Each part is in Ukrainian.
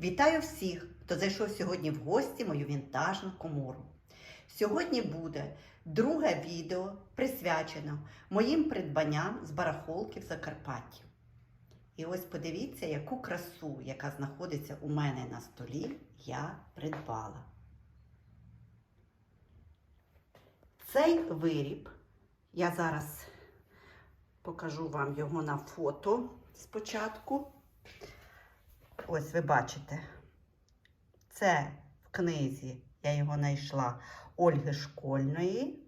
Вітаю всіх, хто зайшов сьогодні в гості мою вінтажну комору. Сьогодні буде друге відео присвячено моїм придбанням з барахолки в Закарпатті. І ось подивіться, яку красу, яка знаходиться у мене на столі, я придбала. Цей виріб, я зараз покажу вам його на фото спочатку. Ось ви бачите, це в книзі, я його знайшла Ольги Школьної.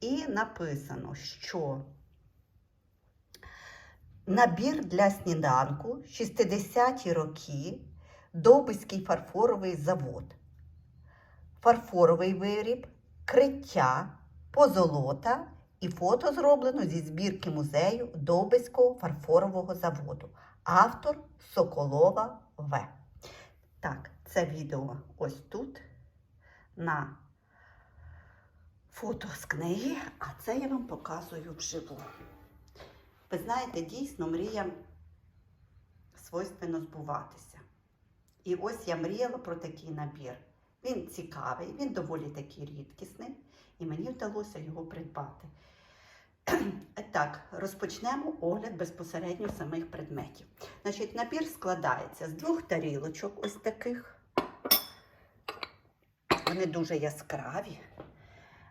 І написано, що набір для сніданку 60-ті роки Довбиський фарфоровий завод. Фарфоровий виріб, криття, позолота і фото зроблено зі збірки музею Довбиського фарфорового заводу. Автор Соколова В. Так, це відео ось тут на фото з книги, а це я вам показую вживу. Ви знаєте, дійсно мріям свойственно збуватися. І ось я мріяла про такий набір. Він цікавий, він доволі такий рідкісний, і мені вдалося його придбати. Так, розпочнемо огляд безпосередньо самих предметів. Значить, набір складається з двох тарілочок, ось таких. Вони дуже яскраві.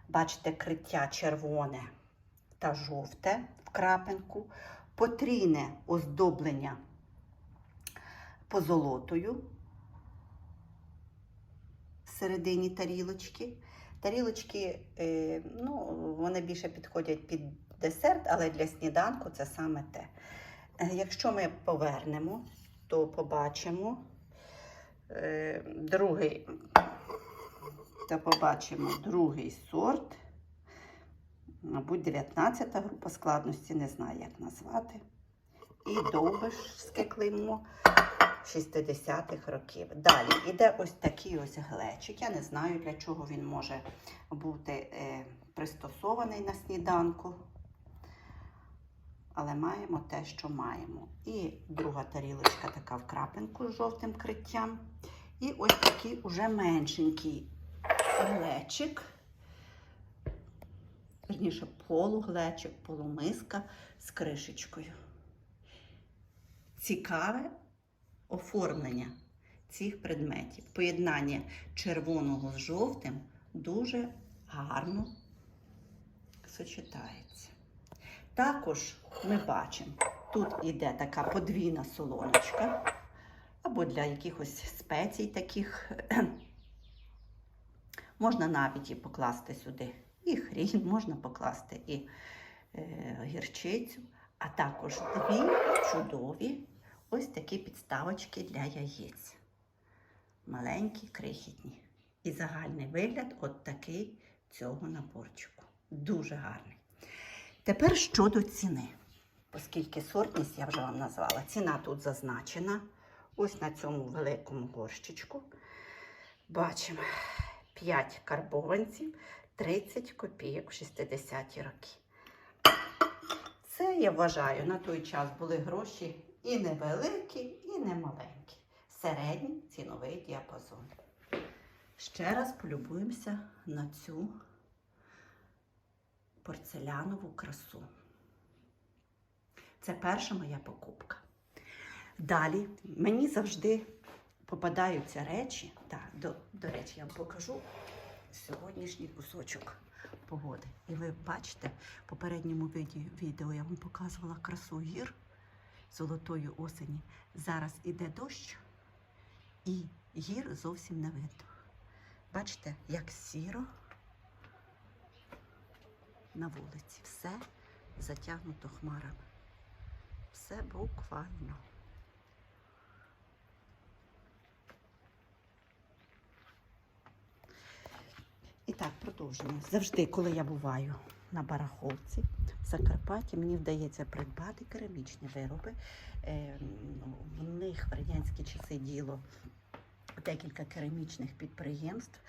Бачите, криття червоне та жовте в крапинку, потрійне оздоблення позолотою всередині тарілочки. Тарілочки, е, ну, вони більше підходять під десерт, але для сніданку це саме те. Е, Якщо ми повернемо, то побачимо е, другий, то побачимо другий сорт. Мабуть, 19 група складності, не знаю, як назвати. І довбишське клеймо 60-х років. Далі іде ось такий ось глечик. Я не знаю, для чого він може бути е, пристосований на сніданку. Але маємо те, що маємо. І друга тарілочка така в крапинку з жовтим криттям. І ось такий уже меншенький глечик. Верніше, полуглечик, полумиска з кришечкою. Цікаве оформлення цих предметів. Поєднання червоного з жовтим дуже гарно сочетається. Також ми бачимо, тут іде така подвійна солоночка, або для якихось спецій таких. Можна навіть і покласти сюди і хрін, можна покласти і е, гірчицю, а також дві чудові ось такі підставочки для яєць. Маленькі, крихітні. І загальний вигляд от такий цього наборчику. Дуже гарний. Тепер щодо ціни. Оскільки сортність я вже вам назвала, ціна тут зазначена. Ось на цьому великому горщичку. Бачимо 5 карбованців, 30 копійок в 60-ті роки. Це, я вважаю, на той час були гроші і невеликі, і не маленькі. Середній ціновий діапазон. Ще раз полюбуємося на цю порцелянову красу. Це перша моя покупка. Далі мені завжди попадаються речі. Так, до, до речі, я вам покажу сьогоднішній кусочок погоди. І ви бачите, в попередньому відео я вам показувала красу гір золотої осені. Зараз іде дощ, і гір зовсім не видно. Бачите, як сіро на вулиці. Все затягнуто хмарами. Все буквально. І так, продовжуємо. Завжди, коли я буваю на барахолці в Закарпатті, мені вдається придбати керамічні вироби. Е, ну, в них в радянські часи діло декілька керамічних підприємств.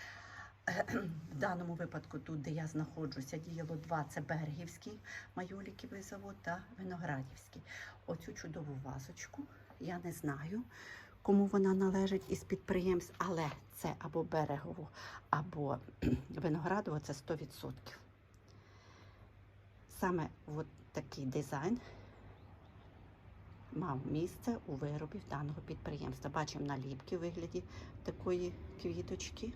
В даному випадку, тут, де я знаходжуся, діяло два: це Бергівський майоліковий завод та Виноградівський. Оцю чудову вазочку, я не знаю, кому вона належить із підприємств, але це або берегово, або виноградово це 100%. Саме от такий дизайн мав місце у виробі даного підприємства. Бачимо наліпки у вигляді такої квіточки.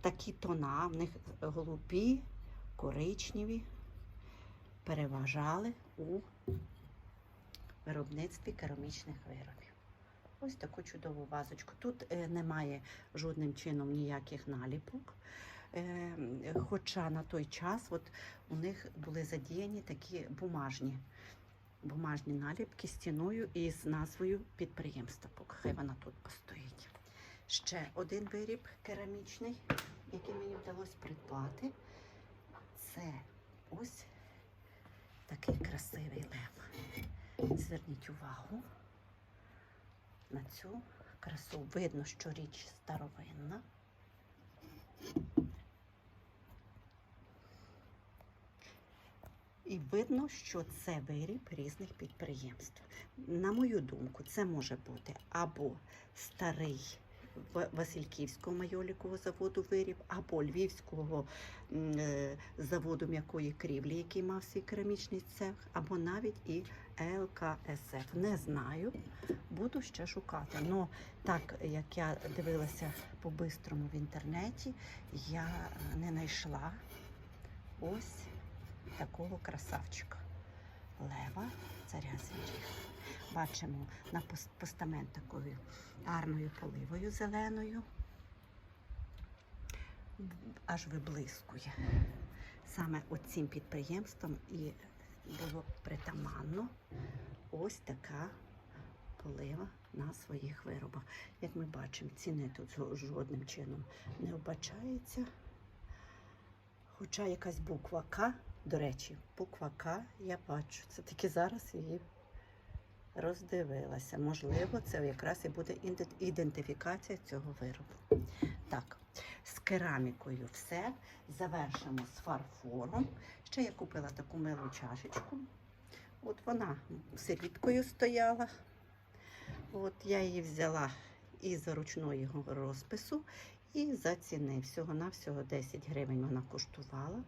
Такі тона, в них голубі, коричневі, переважали у виробництві керамічних виробів. Ось таку чудову вазочку. Тут е, немає жодним чином ніяких наліпок. Е, хоча на той час от, у них були задіяні такі бумажні, бумажні наліпки стіною із назвою підприємства. Поки хай вона тут постоїть. Ще один виріб керамічний, який мені вдалося придбати. Це ось такий красивий лев. Зверніть увагу на цю красу. Видно, що річ старовинна. І видно, що це виріб різних підприємств. На мою думку, це може бути або старий Васильківського майолікового заводу виріб, або Львівського е, заводу м'якої крівлі, який мав свій керамічний цех, або навіть і ЛКСФ. Не знаю, буду ще шукати. Ну, так як я дивилася по-бистрому в інтернеті, я е, не знайшла ось такого красавчика. Лева, царя звірів. Бачимо на постамент такою гарною поливою зеленою. Аж виблискує. Саме оцим підприємством і було притаманно ось така полива на своїх виробах. Як ми бачимо, ціни тут жодним чином не вбачається. Хоча якась буква К, до речі, буква К я бачу. Це таки зараз її роздивилася. Можливо, це якраз і буде ідентифікація цього виробу. Так, з керамікою все. Завершимо з фарфором. Ще я купила таку милу чашечку. От вона сиріткою стояла. От я її взяла із ручного розпису і за ціни. Всього-навсього 10 гривень вона коштувала.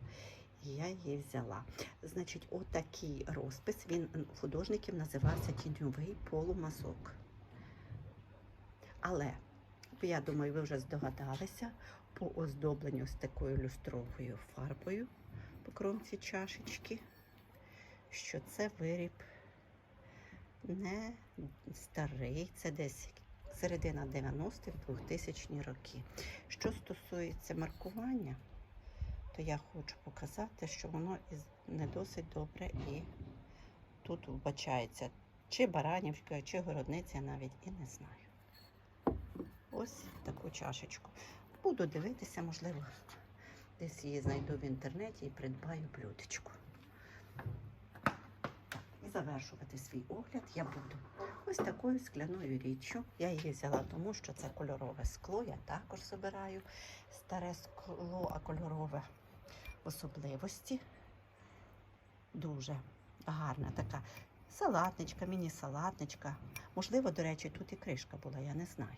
Я її взяла. Значить, отакий розпис, він художників називався тіньовий полумазок. Але, я думаю, ви вже здогадалися по оздобленню з такою люстровою фарбою по кромці чашечки, що це виріб не старий, це десь середина 90-х, 2000 роки. Що стосується маркування, то я хочу показати, що воно не досить добре і тут вбачається чи Баранівська, чи Городниця, навіть і не знаю. Ось таку чашечку. Буду дивитися, можливо, десь її знайду в інтернеті і придбаю блюдечку. І завершувати свій огляд я буду ось такою скляною річчю. Я її взяла, тому що це кольорове скло. Я також збираю старе скло, а кольорове особливості. Дуже гарна така салатничка, міні-салатничка. Можливо, до речі, тут і кришка була, я не знаю.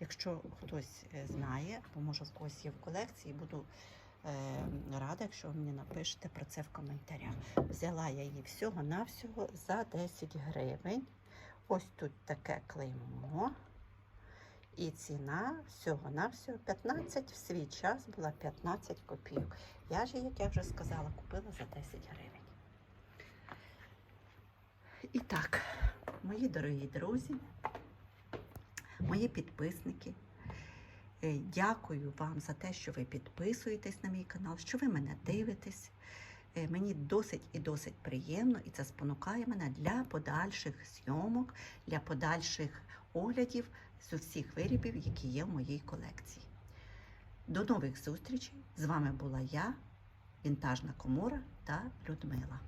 Якщо хтось е, знає, або може в когось є в колекції, буду е, рада, якщо ви мені напишете про це в коментарях. Взяла я її всього-навсього за 10 гривень. Ось тут таке клеймо. І ціна всього-навсього 15, в свій час була 15 копійок. Я ж, як я вже сказала, купила за 10 гривень. І так, мої дорогі друзі, мої підписники, е, дякую вам за те, що ви підписуєтесь на мій канал, що ви мене дивитесь. Е, Мені досить і досить приємно, і це спонукає мене для подальших зйомок, для подальших оглядів з усіх виробів, які є в моїй колекції. До нових зустрічей! З вами була я, Вінтажна Комора та Людмила.